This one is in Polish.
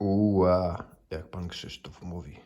Uła, jak pan Krzysztof mówi.